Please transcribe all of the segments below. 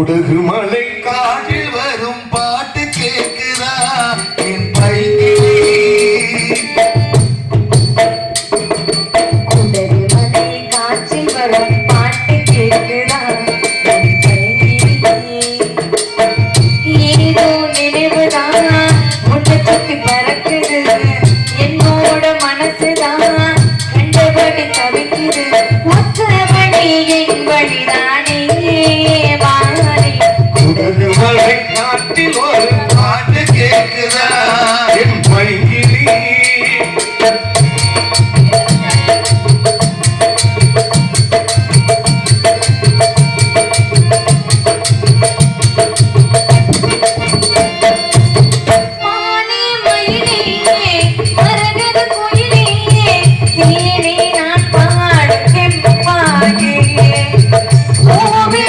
குடுகுமலை காட்டில் வரும் பாட்டு கேட்குதா என் பைக்கிளி குடகு மலை காற்றில் வரும் பாட்டு கேட்குதா என் ஏதோ நினைவுதான். முட்டை சுத்தி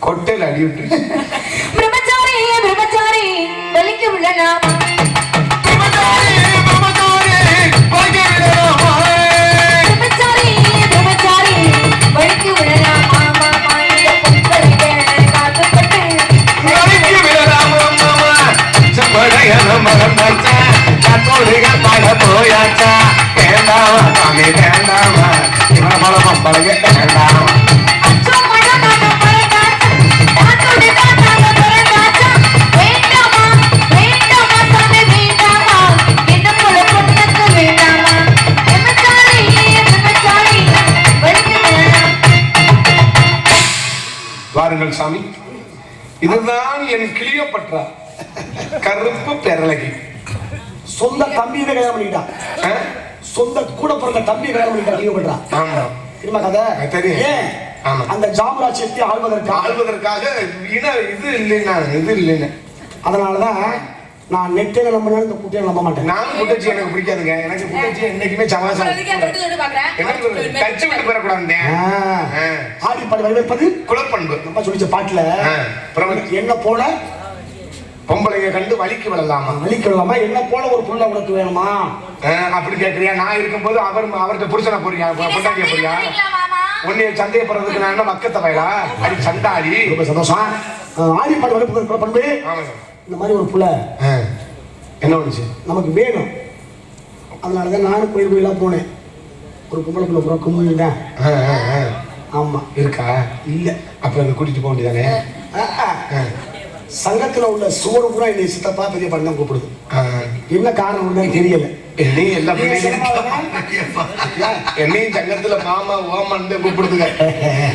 கொட்டையில் அடி விட்டுருச்சு பிரம்மச்சாரி பிரம்மச்சாரி வலிக்கு விழலாம் பிரம்மச்சாரி பிரம்மச்சாரி வலிக்கு விழலாம் மாமா மாநில பொங்கலிட காத்துப்பட்டு அச்சோ மழை வாருங்கள் சாமி. இதுதான் என் கிளியோபட்ரா கருப்பு பெரலகி சொந்த தம்பியை கல்யாணம் பண்ணிக்கிட்டான் ஆ? சொந்த கூட பிறந்த தம்பியை கல்யாணம் பண்றா ஆமா. தெரியுமா கதை? தெரியும். அந்த ஜாமராஜ்யத்தை ஆள்வதற்காக ஆள்வதற்காக இன இது இல்லைன்னா இது இல்லைன்னு. அதனாலதான் நான் நெட்டை நம்பினா இந்த குட்டியை நம்ப மாட்டேன். நான் குட்டச்சி எனக்கு பிடிக்காதுங்க. எனக்கு குட்டச்சி என்னைக்குமே சமாசம் என்ன கட்சி விட்டு பெறக்கூடாது ஆடி பாடி வரவேற்பது குலப்பண்பு நம்ம சொல்லிச்ச பாட்டுல என்ன போல? பொம்பளைங்க கண்டு வலிக்கு விழலாமா வலிக்கலாமா என்ன போல ஒரு புள்ள உனக்கு வேணுமா? அப்படி கேக்குறியா? நான் இருக்கும்போது அவர் அவர்கிட்ட புருஷனை போறியா பொண்டாட்டிய போறியா உன்னைய சந்தேகப்படுறதுக்கு நான் என்ன மக்கத்த வயலா? அடி சண்டாடி ரொம்ப சந்தோஷம். ஆடி பாட்டு வரவேற்பது பண்பு இந்த மாதிரி ஒரு புள்ள. ஆ. என்ன பண்ணுச்சு நமக்கு வேணும். அதனால தான் நானும் கோயில் கோயிலாக போனேன். ஒரு பொம்பளை பிள்ளை ஆ, ஆ. ஆமாம் இருக்கா? இல்லை. அப்ப இதை கூட்டிட்டு போக வேண்டியதானே? சங்கத்தில் உள்ள சுவர் பூரா என்னை சித்தப்பா பெரிய பண்ண கூப்பிடுது. என்ன காரணம்னு தெரியல. என்னையும் எல்லா என்னையும் சங்கத்துல மாமா ஓமான் கூப்பிடுதுங்க.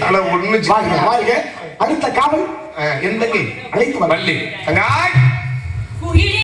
ஆனா ஒண்ணு வாங்க அடுத்த காவல்? எந்த அழைத்து வள்ளி